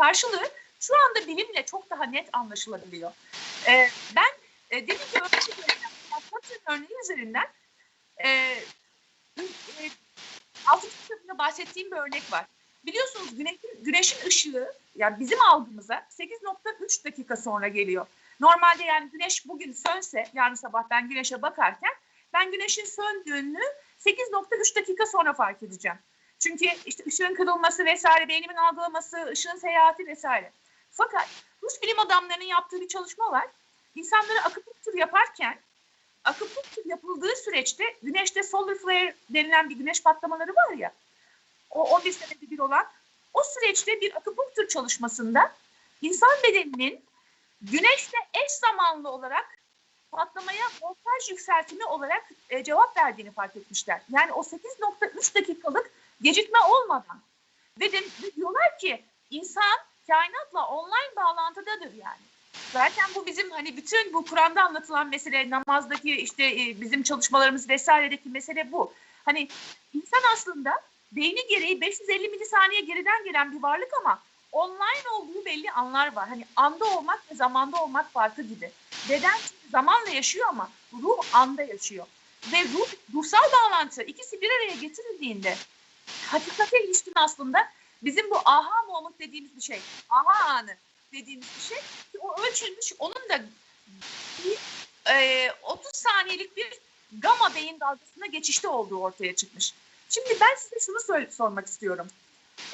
karşılığı şu anda bilimle çok daha net anlaşılabiliyor. E, ben e, demin ki örnek üzerinden, örneği üzerinden e, e, altıncı kitabında bahsettiğim bir örnek var. Biliyorsunuz güneşin, güneşin ışığı yani bizim algımıza 8.3 dakika sonra geliyor. Normalde yani güneş bugün sönse yarın sabah ben güneşe bakarken ben güneşin söndüğünü 8.3 dakika sonra fark edeceğim. Çünkü işte ışığın kırılması vesaire, beynimin algılaması, ışığın seyahati vesaire. Fakat Rus bilim adamlarının yaptığı bir çalışma var. İnsanlara akupunktur yaparken akupunktur yapıldığı süreçte güneşte solar flare denilen bir güneş patlamaları var ya o 11 senede bir olan o süreçte bir akupunktur çalışmasında insan bedeninin güneşle eş zamanlı olarak patlamaya voltaj yükseltimi olarak e, cevap verdiğini fark etmişler. Yani o 8.3 dakikalık gecikme olmadan ve, de, diyorlar ki insan kainatla online bağlantıdadır yani. Zaten bu bizim hani bütün bu Kur'an'da anlatılan mesele, namazdaki işte e, bizim çalışmalarımız vesairedeki mesele bu. Hani insan aslında beyni gereği 550 milisaniye geriden gelen bir varlık ama online olduğu belli anlar var. Hani anda olmak ve zamanda olmak farkı gibi. Beden zamanla yaşıyor ama ruh anda yaşıyor. Ve ruh, ruhsal bağlantı ikisi bir araya getirildiğinde hakikate ilişkin aslında bizim bu aha moment dediğimiz bir şey. Aha anı dediğimiz bir şey. O ölçülmüş onun da bir, e, 30 saniyelik bir gama beyin dalgasına geçişte olduğu ortaya çıkmış. Şimdi ben size şunu sormak istiyorum.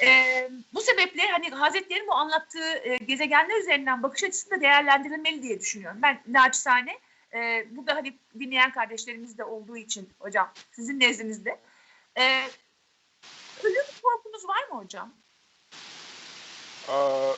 Ee, bu sebeple hani Hazretleri'nin bu anlattığı e, gezegenler üzerinden bakış açısı da değerlendirilmeli diye düşünüyorum. Ben naçizane e, bu da hani dinleyen kardeşlerimiz de olduğu için hocam sizin nezdinizde. E, var mı hocam? Aa,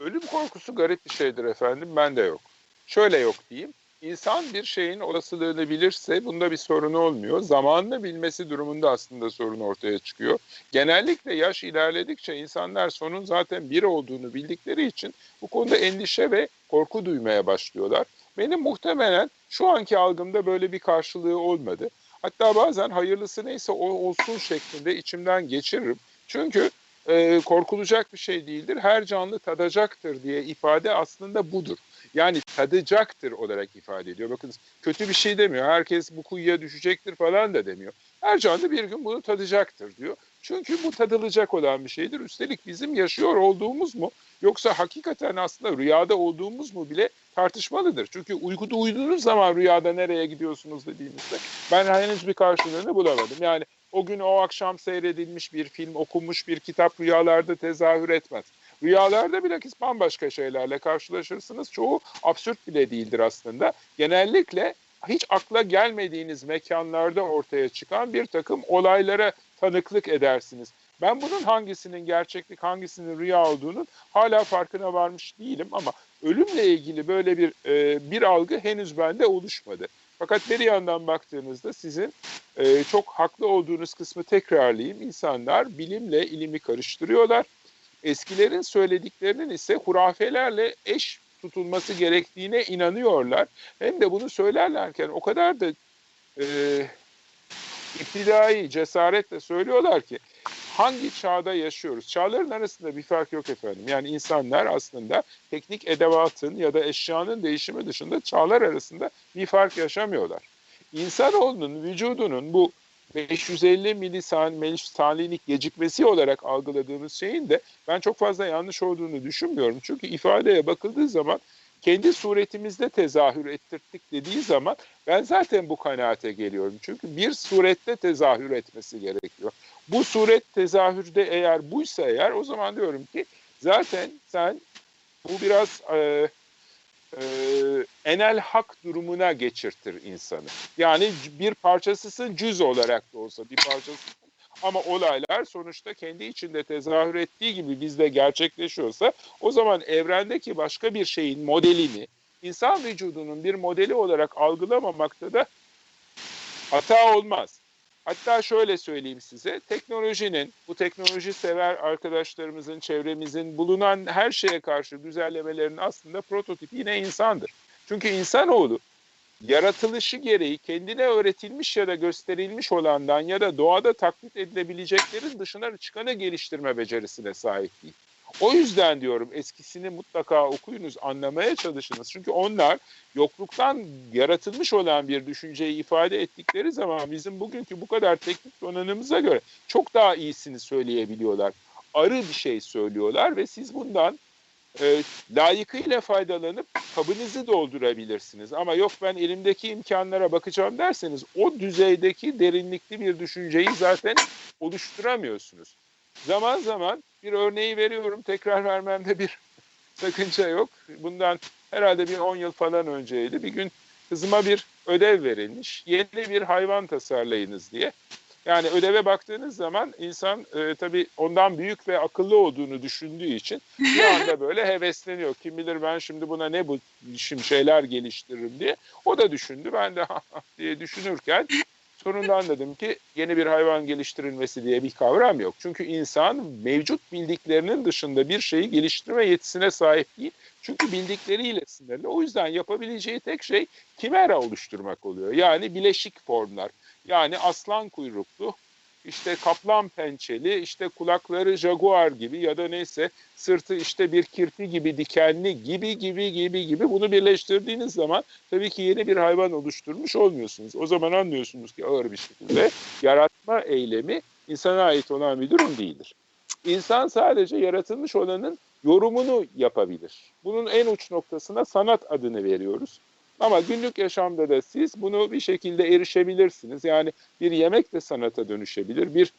ölüm korkusu garip bir şeydir efendim. Ben de yok. Şöyle yok diyeyim. İnsan bir şeyin olasılığını bilirse bunda bir sorun olmuyor. Zamanını bilmesi durumunda aslında sorun ortaya çıkıyor. Genellikle yaş ilerledikçe insanlar sonun zaten bir olduğunu bildikleri için bu konuda endişe ve korku duymaya başlıyorlar. Benim muhtemelen şu anki algımda böyle bir karşılığı olmadı. Hatta bazen hayırlısı neyse o olsun şeklinde içimden geçiririm. Çünkü e, korkulacak bir şey değildir. Her canlı tadacaktır diye ifade aslında budur. Yani tadacaktır olarak ifade ediyor. Bakın kötü bir şey demiyor. Herkes bu kuyuya düşecektir falan da demiyor. Her canlı bir gün bunu tadacaktır diyor. Çünkü bu tadılacak olan bir şeydir. Üstelik bizim yaşıyor olduğumuz mu yoksa hakikaten aslında rüyada olduğumuz mu bile tartışmalıdır. Çünkü uykuda uyuduğunuz zaman rüyada nereye gidiyorsunuz dediğimizde ben henüz bir karşılığını bulamadım. Yani o gün o akşam seyredilmiş bir film, okunmuş bir kitap rüyalarda tezahür etmez. Rüyalarda bilakis bambaşka şeylerle karşılaşırsınız. Çoğu absürt bile değildir aslında. Genellikle hiç akla gelmediğiniz mekanlarda ortaya çıkan bir takım olaylara tanıklık edersiniz. Ben bunun hangisinin gerçeklik, hangisinin rüya olduğunu hala farkına varmış değilim ama ölümle ilgili böyle bir e, bir algı henüz bende oluşmadı. Fakat bir yandan baktığınızda sizin e, çok haklı olduğunuz kısmı tekrarlayayım. İnsanlar bilimle ilimi karıştırıyorlar. Eskilerin söylediklerinin ise hurafelerle eş tutulması gerektiğine inanıyorlar. Hem de bunu söylerlerken o kadar da e, iptidai cesaretle söylüyorlar ki hangi çağda yaşıyoruz? Çağların arasında bir fark yok efendim. Yani insanlar aslında teknik edevatın ya da eşyanın değişimi dışında çağlar arasında bir fark yaşamıyorlar. İnsanoğlunun vücudunun bu 550 milisaniyelik gecikmesi olarak algıladığımız şeyin de ben çok fazla yanlış olduğunu düşünmüyorum. Çünkü ifadeye bakıldığı zaman kendi suretimizde tezahür ettirdik dediği zaman ben zaten bu kanaate geliyorum. Çünkü bir surette tezahür etmesi gerekiyor. Bu suret tezahürde eğer buysa eğer o zaman diyorum ki zaten sen bu biraz e, e, enel hak durumuna geçirtir insanı. Yani bir parçasısın cüz olarak da olsa bir parçasısın. Ama olaylar sonuçta kendi içinde tezahür ettiği gibi bizde gerçekleşiyorsa o zaman evrendeki başka bir şeyin modelini insan vücudunun bir modeli olarak algılamamakta da hata olmaz. Hatta şöyle söyleyeyim size, teknolojinin, bu teknoloji sever arkadaşlarımızın, çevremizin bulunan her şeye karşı güzellemelerinin aslında prototipi yine insandır. Çünkü insanoğlu yaratılışı gereği kendine öğretilmiş ya da gösterilmiş olandan ya da doğada taklit edilebileceklerin dışına çıkanı geliştirme becerisine sahip değil. O yüzden diyorum eskisini mutlaka okuyunuz, anlamaya çalışınız. Çünkü onlar yokluktan yaratılmış olan bir düşünceyi ifade ettikleri zaman bizim bugünkü bu kadar teknik donanımıza göre çok daha iyisini söyleyebiliyorlar. Arı bir şey söylüyorlar ve siz bundan e, layıkıyla faydalanıp kabınızı doldurabilirsiniz. Ama yok ben elimdeki imkanlara bakacağım derseniz o düzeydeki derinlikli bir düşünceyi zaten oluşturamıyorsunuz. Zaman zaman bir örneği veriyorum tekrar vermemde bir sakınca yok. Bundan herhalde bir 10 yıl falan önceydi. Bir gün kızıma bir ödev verilmiş. Yeni bir hayvan tasarlayınız diye. Yani ödeve baktığınız zaman insan e, tabii ondan büyük ve akıllı olduğunu düşündüğü için bir anda böyle hevesleniyor. Kim bilir ben şimdi buna ne bu işim şeyler geliştiririm diye. O da düşündü. Ben de diye düşünürken sonunda anladım ki yeni bir hayvan geliştirilmesi diye bir kavram yok. Çünkü insan mevcut bildiklerinin dışında bir şeyi geliştirme yetisine sahip değil. Çünkü bildikleriyle sınırlı. O yüzden yapabileceği tek şey kimera oluşturmak oluyor. Yani bileşik formlar. Yani aslan kuyruklu, işte kaplan pençeli, işte kulakları jaguar gibi ya da neyse sırtı işte bir kirpi gibi dikenli gibi gibi gibi gibi bunu birleştirdiğiniz zaman tabii ki yeni bir hayvan oluşturmuş olmuyorsunuz. O zaman anlıyorsunuz ki ağır bir şekilde yaratma eylemi insana ait olan bir durum değildir. İnsan sadece yaratılmış olanın yorumunu yapabilir. Bunun en uç noktasına sanat adını veriyoruz. Ama günlük yaşamda da siz bunu bir şekilde erişebilirsiniz. Yani bir yemek de sanata dönüşebilir, bir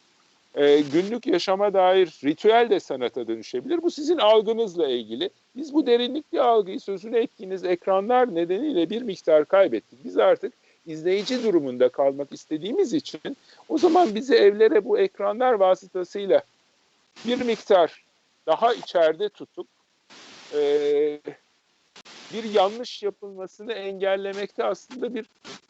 e, günlük yaşama dair ritüel de sanata dönüşebilir. Bu sizin algınızla ilgili. Biz bu derinlikli algıyı sözünü ettiğiniz ekranlar nedeniyle bir miktar kaybettik. Biz artık izleyici durumunda kalmak istediğimiz için o zaman bizi evlere bu ekranlar vasıtasıyla bir miktar daha içeride tutup e, bir yanlış yapılmasını engellemekte aslında bir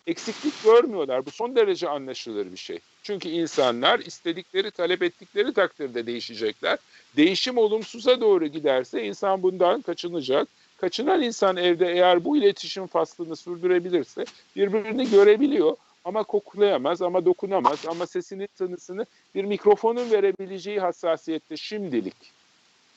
eksiklik görmüyorlar. Bu son derece anlaşılır bir şey. Çünkü insanlar istedikleri, talep ettikleri takdirde değişecekler. Değişim olumsuza doğru giderse insan bundan kaçınacak. Kaçınan insan evde eğer bu iletişim faslını sürdürebilirse birbirini görebiliyor ama koklayamaz ama dokunamaz ama sesini tanısını bir mikrofonun verebileceği hassasiyette şimdilik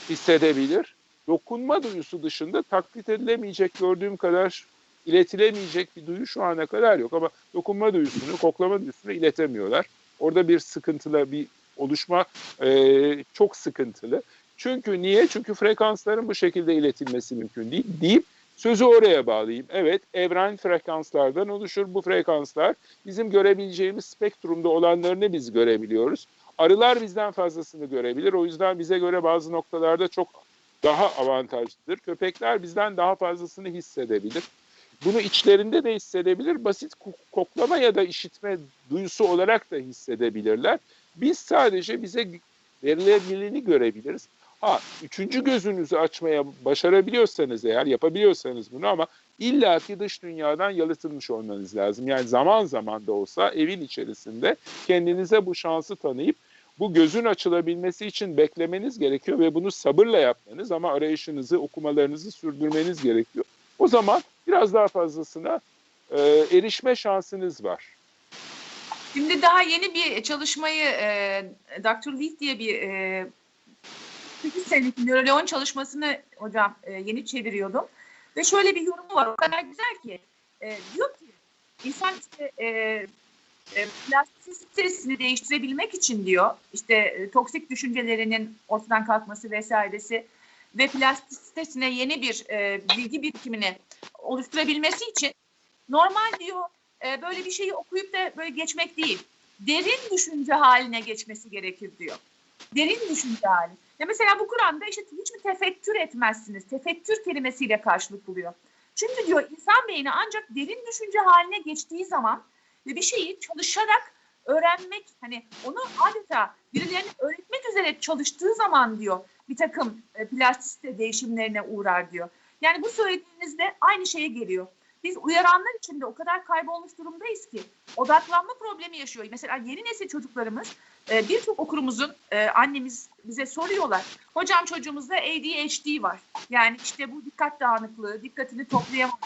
hissedebilir dokunma duyusu dışında taklit edilemeyecek gördüğüm kadar iletilemeyecek bir duyu şu ana kadar yok ama dokunma duyusunu, koklama duyusunu iletemiyorlar. Orada bir sıkıntılı bir oluşma e, çok sıkıntılı. Çünkü niye? Çünkü frekansların bu şekilde iletilmesi mümkün değil deyip sözü oraya bağlayayım. Evet, evren frekanslardan oluşur. Bu frekanslar bizim görebileceğimiz spektrumda olanlarını biz görebiliyoruz. Arılar bizden fazlasını görebilir. O yüzden bize göre bazı noktalarda çok daha avantajlıdır. Köpekler bizden daha fazlasını hissedebilir. Bunu içlerinde de hissedebilir. Basit koklama ya da işitme duyusu olarak da hissedebilirler. Biz sadece bize verilebileni görebiliriz. Ha, üçüncü gözünüzü açmaya başarabiliyorsanız eğer, yapabiliyorsanız bunu ama illaki dış dünyadan yalıtılmış olmanız lazım. Yani zaman zaman da olsa evin içerisinde kendinize bu şansı tanıyıp bu gözün açılabilmesi için beklemeniz gerekiyor ve bunu sabırla yapmanız ama arayışınızı, okumalarınızı sürdürmeniz gerekiyor. O zaman biraz daha fazlasına e, erişme şansınız var. Şimdi daha yeni bir çalışmayı e, Dr. Leaf diye bir e, 8 senelik nöroloğun çalışmasını hocam e, yeni çeviriyordum. Ve şöyle bir yorumu var. O kadar güzel ki. E, diyor ki insan işte e, plastisitesini değiştirebilmek için diyor işte e, toksik düşüncelerinin ortadan kalkması vesairesi ve plastisitesine yeni bir e, bilgi birikimini oluşturabilmesi için normal diyor e, böyle bir şeyi okuyup da böyle geçmek değil derin düşünce haline geçmesi gerekir diyor. Derin düşünce hali. Ya mesela bu Kur'an'da işte hiç mi tefekkür etmezsiniz? Tefekkür kelimesiyle karşılık buluyor. Çünkü diyor insan beyni ancak derin düşünce haline geçtiği zaman ve bir şeyi çalışarak öğrenmek hani onu adeta birilerine öğretmek üzere çalıştığı zaman diyor bir takım e, plastisite değişimlerine uğrar diyor. Yani bu söylediğinizde aynı şeye geliyor. Biz uyaranlar içinde o kadar kaybolmuş durumdayız ki odaklanma problemi yaşıyor. Mesela yeni nesil çocuklarımız e, birçok okurumuzun e, annemiz bize soruyorlar. Hocam çocuğumuzda ADHD var. Yani işte bu dikkat dağınıklığı, dikkatini toplayamama.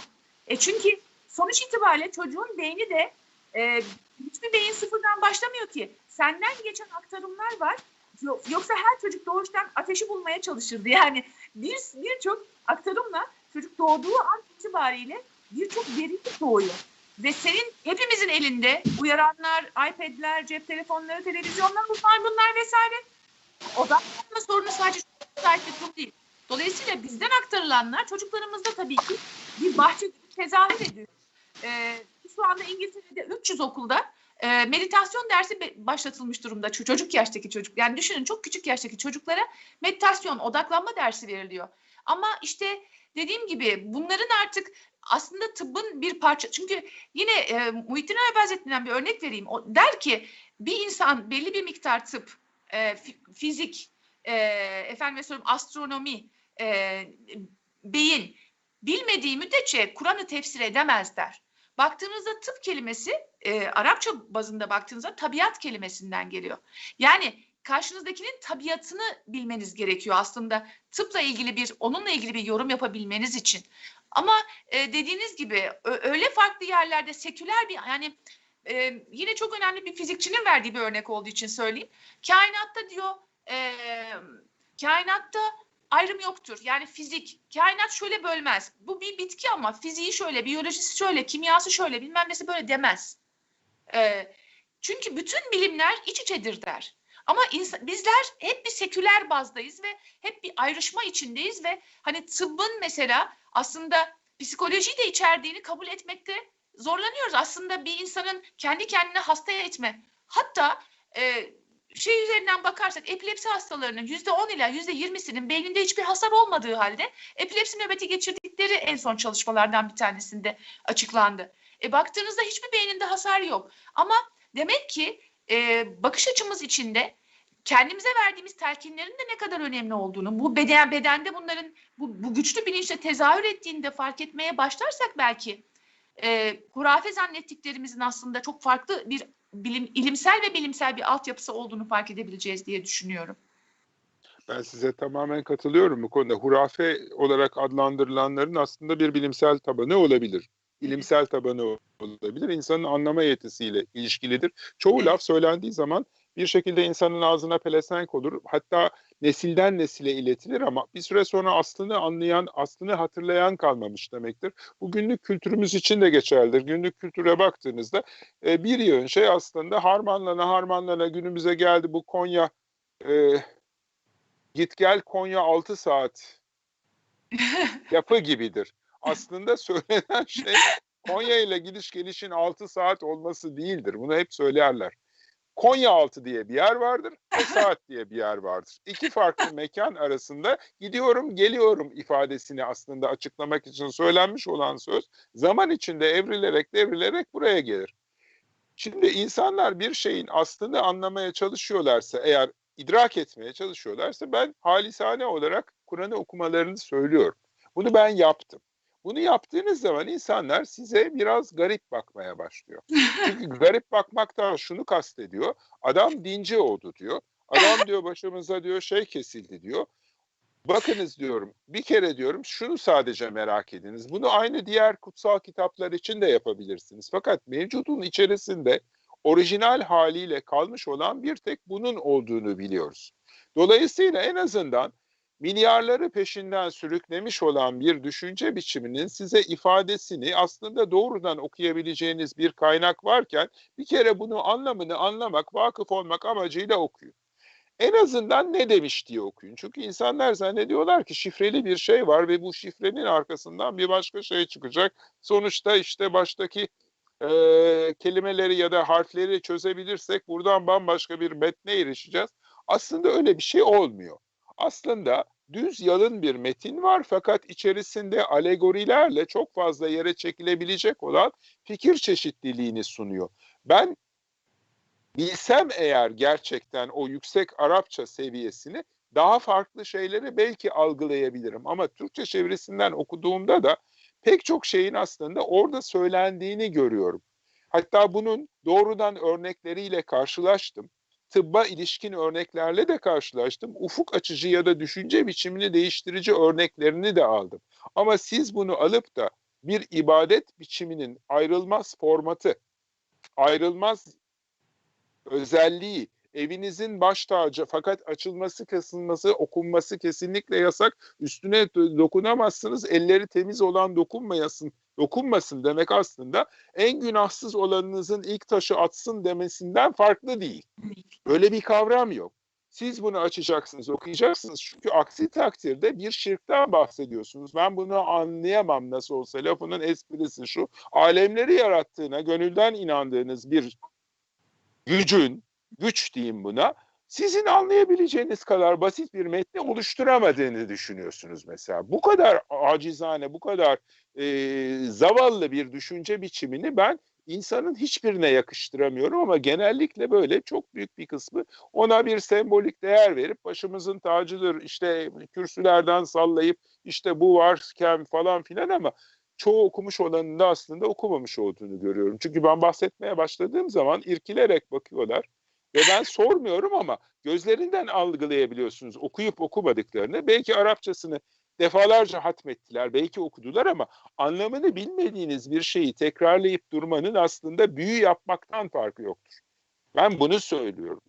E çünkü sonuç itibariyle çocuğun beyni de e, hiçbir beyin sıfırdan başlamıyor ki. Senden geçen aktarımlar var. Yo- Yoksa her çocuk doğuştan ateşi bulmaya çalışırdı. Yani bir birçok aktarımla çocuk doğduğu an itibariyle birçok veriyle doğuyor. Ve senin hepimizin elinde uyaranlar, iPad'ler, cep telefonları, televizyonlar, bunlar bunlar vesaire. Odaklanma sorunu sadece bir durum değil. Dolayısıyla bizden aktarılanlar çocuklarımızda tabii ki bir bahçe gibi tezahür ediyor. Ee, şu anda İngiltere'de 300 okulda e, meditasyon dersi başlatılmış durumda Ço- çocuk yaştaki çocuk. Yani düşünün çok küçük yaştaki çocuklara meditasyon, odaklanma dersi veriliyor. Ama işte dediğim gibi bunların artık aslında tıbbın bir parça. Çünkü yine e, Muhittin Arabi bir örnek vereyim. O der ki bir insan belli bir miktar tıp, e, fi- fizik, e, efendim söyleyeyim astronomi, e, beyin bilmediği müddetçe Kur'an'ı tefsir edemez der. Baktığınızda tıp kelimesi e, Arapça bazında baktığınızda tabiat kelimesinden geliyor. Yani karşınızdakinin tabiatını bilmeniz gerekiyor aslında tıpla ilgili bir onunla ilgili bir yorum yapabilmeniz için. Ama e, dediğiniz gibi öyle farklı yerlerde seküler bir yani e, yine çok önemli bir fizikçinin verdiği bir örnek olduğu için söyleyeyim. Kainatta diyor e, kainatta ayrım yoktur. Yani fizik, kainat şöyle bölmez. Bu bir bitki ama fiziği şöyle, biyolojisi şöyle, kimyası şöyle, bilmem nesi böyle demez. Ee, çünkü bütün bilimler iç içedir der. Ama insan, bizler hep bir seküler bazdayız ve hep bir ayrışma içindeyiz ve hani tıbbın mesela aslında psikolojiyi de içerdiğini kabul etmekte zorlanıyoruz. Aslında bir insanın kendi kendine hasta etme. Hatta e, şey üzerinden bakarsak epilepsi hastalarının yüzde on ila yüzde yirmisinin beyninde hiçbir hasar olmadığı halde epilepsi nöbeti geçirdikleri en son çalışmalardan bir tanesinde açıklandı. E, baktığınızda hiçbir beyninde hasar yok. Ama demek ki e, bakış açımız içinde kendimize verdiğimiz telkinlerin de ne kadar önemli olduğunu, bu beden bedende bunların bu, bu güçlü bilinçle tezahür ettiğini de fark etmeye başlarsak belki e, hurafe zannettiklerimizin aslında çok farklı bir bilim, ilimsel ve bilimsel bir altyapısı olduğunu fark edebileceğiz diye düşünüyorum. Ben size tamamen katılıyorum bu konuda. Hurafe olarak adlandırılanların aslında bir bilimsel tabanı olabilir. İlimsel tabanı olabilir. İnsanın anlama yetisiyle ilişkilidir. Çoğu laf söylendiği zaman bir şekilde insanın ağzına pelesenk olur. Hatta nesilden nesile iletilir ama bir süre sonra aslını anlayan, aslını hatırlayan kalmamış demektir. Bu günlük kültürümüz için de geçerlidir. Günlük kültüre baktığınızda e, bir yığın şey aslında harmanlana harmanlana günümüze geldi. Bu Konya e, git gel Konya 6 saat yapı gibidir. Aslında söylenen şey Konya ile gidiş gelişin 6 saat olması değildir. Bunu hep söylerler. Konya altı diye bir yer vardır ve saat diye bir yer vardır. İki farklı mekan arasında gidiyorum geliyorum ifadesini aslında açıklamak için söylenmiş olan söz zaman içinde evrilerek devrilerek buraya gelir. Şimdi insanlar bir şeyin aslını anlamaya çalışıyorlarsa eğer idrak etmeye çalışıyorlarsa ben halisane olarak Kur'an'ı okumalarını söylüyorum. Bunu ben yaptım. Bunu yaptığınız zaman insanlar size biraz garip bakmaya başlıyor. Çünkü garip bakmaktan şunu kastediyor. Adam dinci oldu diyor. Adam diyor başımıza diyor şey kesildi diyor. Bakınız diyorum bir kere diyorum şunu sadece merak ediniz. Bunu aynı diğer kutsal kitaplar için de yapabilirsiniz. Fakat mevcudun içerisinde orijinal haliyle kalmış olan bir tek bunun olduğunu biliyoruz. Dolayısıyla en azından milyarları peşinden sürüklemiş olan bir düşünce biçiminin size ifadesini aslında doğrudan okuyabileceğiniz bir kaynak varken bir kere bunu anlamını anlamak, vakıf olmak amacıyla okuyun. En azından ne demiş diye okuyun. Çünkü insanlar zannediyorlar ki şifreli bir şey var ve bu şifrenin arkasından bir başka şey çıkacak. Sonuçta işte baştaki e, kelimeleri ya da harfleri çözebilirsek buradan bambaşka bir metne erişeceğiz. Aslında öyle bir şey olmuyor. Aslında düz yalın bir metin var fakat içerisinde alegorilerle çok fazla yere çekilebilecek olan fikir çeşitliliğini sunuyor. Ben bilsem eğer gerçekten o yüksek Arapça seviyesini daha farklı şeyleri belki algılayabilirim. Ama Türkçe çevirisinden okuduğumda da pek çok şeyin aslında orada söylendiğini görüyorum. Hatta bunun doğrudan örnekleriyle karşılaştım. Tıbba ilişkin örneklerle de karşılaştım. Ufuk açıcı ya da düşünce biçimini değiştirici örneklerini de aldım. Ama siz bunu alıp da bir ibadet biçiminin ayrılmaz formatı, ayrılmaz özelliği, evinizin baş tacı fakat açılması, kısılması, okunması kesinlikle yasak. Üstüne do- dokunamazsınız. Elleri temiz olan dokunmayasın, dokunmasın demek aslında en günahsız olanınızın ilk taşı atsın demesinden farklı değil. Öyle bir kavram yok. Siz bunu açacaksınız, okuyacaksınız. Çünkü aksi takdirde bir şirkten bahsediyorsunuz. Ben bunu anlayamam nasıl olsa. Lafının esprisi şu. Alemleri yarattığına, gönülden inandığınız bir gücün, güç diyeyim buna, sizin anlayabileceğiniz kadar basit bir metni oluşturamadığını düşünüyorsunuz mesela. Bu kadar acizane, bu kadar e, zavallı bir düşünce biçimini ben insanın hiçbirine yakıştıramıyorum ama genellikle böyle çok büyük bir kısmı ona bir sembolik değer verip başımızın tacıdır işte kürsülerden sallayıp işte bu varken falan filan ama çoğu okumuş olanın da aslında okumamış olduğunu görüyorum. Çünkü ben bahsetmeye başladığım zaman irkilerek bakıyorlar ve ben sormuyorum ama gözlerinden algılayabiliyorsunuz okuyup okumadıklarını. Belki Arapçasını defalarca hatmettiler, belki okudular ama anlamını bilmediğiniz bir şeyi tekrarlayıp durmanın aslında büyü yapmaktan farkı yoktur. Ben bunu söylüyorum.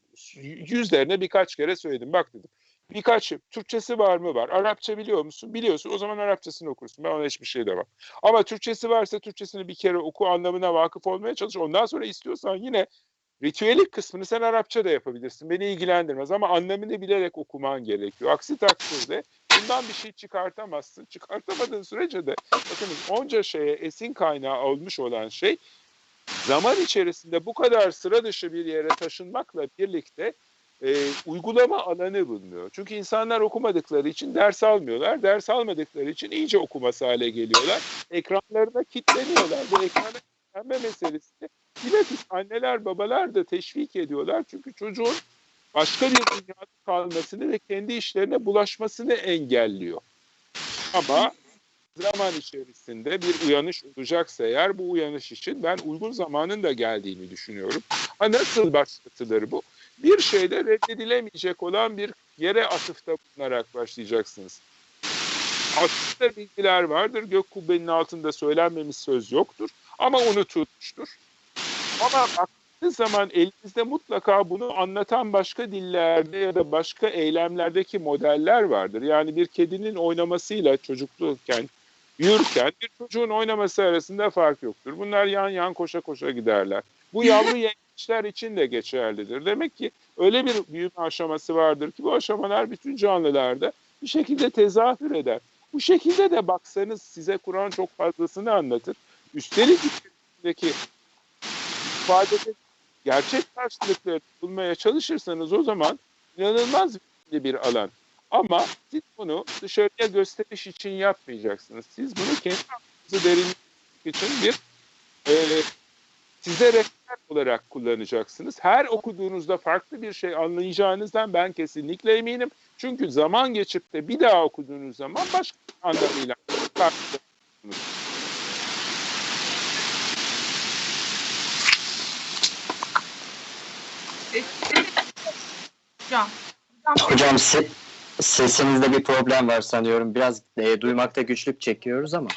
Yüzlerine birkaç kere söyledim. Bak dedim. Birkaç Türkçesi var mı? Var. Arapça biliyor musun? Biliyorsun. O zaman Arapçasını okursun. Ben ona hiçbir şey demem. Ama Türkçesi varsa Türkçesini bir kere oku, anlamına vakıf olmaya çalış. Ondan sonra istiyorsan yine ritüelik kısmını sen Arapça da yapabilirsin. Beni ilgilendirmez ama anlamını bilerek okuman gerekiyor. Aksi takdirde bundan bir şey çıkartamazsın. Çıkartamadığın sürece de bakınız onca şeye esin kaynağı olmuş olan şey zaman içerisinde bu kadar sıra dışı bir yere taşınmakla birlikte e, uygulama alanı bulunuyor. Çünkü insanlar okumadıkları için ders almıyorlar. Ders almadıkları için iyice okuması hale geliyorlar. Ekranlarına kilitleniyorlar. Bu ekrana kilitlenme meselesini bilakis anneler babalar da teşvik ediyorlar. Çünkü çocuğun başka bir dünyada kalmasını ve kendi işlerine bulaşmasını engelliyor. Ama zaman içerisinde bir uyanış olacaksa eğer bu uyanış için ben uygun zamanın da geldiğini düşünüyorum. Ha nasıl başlatılır bu? Bir şeyde reddedilemeyecek olan bir yere atıfta bulunarak başlayacaksınız. Atıfta bilgiler vardır. Gök kubbenin altında söylenmemiş söz yoktur. Ama unutulmuştur. Ama baktığınız zaman elinizde mutlaka bunu anlatan başka dillerde ya da başka eylemlerdeki modeller vardır. Yani bir kedinin oynamasıyla çocuklukken, yürürken bir çocuğun oynaması arasında fark yoktur. Bunlar yan yan koşa koşa giderler. Bu yavru yengeçler için de geçerlidir. Demek ki öyle bir büyüme aşaması vardır ki bu aşamalar bütün canlılarda bir şekilde tezahür eder. Bu şekilde de baksanız size Kur'an çok fazlasını anlatır. Üstelik içerisindeki ifadede gerçek karşılıkları bulmaya çalışırsanız o zaman inanılmaz bir alan. Ama siz bunu dışarıya gösteriş için yapmayacaksınız. Siz bunu kendi aklınızı derinleştirmek için bir e, size rehber olarak kullanacaksınız. Her okuduğunuzda farklı bir şey anlayacağınızdan ben kesinlikle eminim. Çünkü zaman geçip de bir daha okuduğunuz zaman başka anlamıyla karşılaşıyorsunuz. Hocam. Hocam, se- sesinizde bir problem var sanıyorum. Biraz e, duymakta güçlük çekiyoruz ama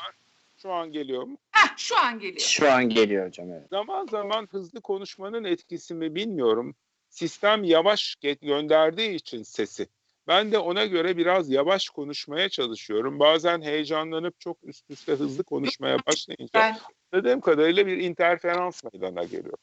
Şu an geliyor mu? Heh, şu an geliyor. şu an geliyor hocam evet. Zaman zaman hızlı konuşmanın etkisi mi bilmiyorum. Sistem yavaş gönderdiği için sesi. Ben de ona göre biraz yavaş konuşmaya çalışıyorum. Bazen heyecanlanıp çok üst üste hızlı konuşmaya başlayınca Ben anladığım kadarıyla bir interferans meydana geliyor.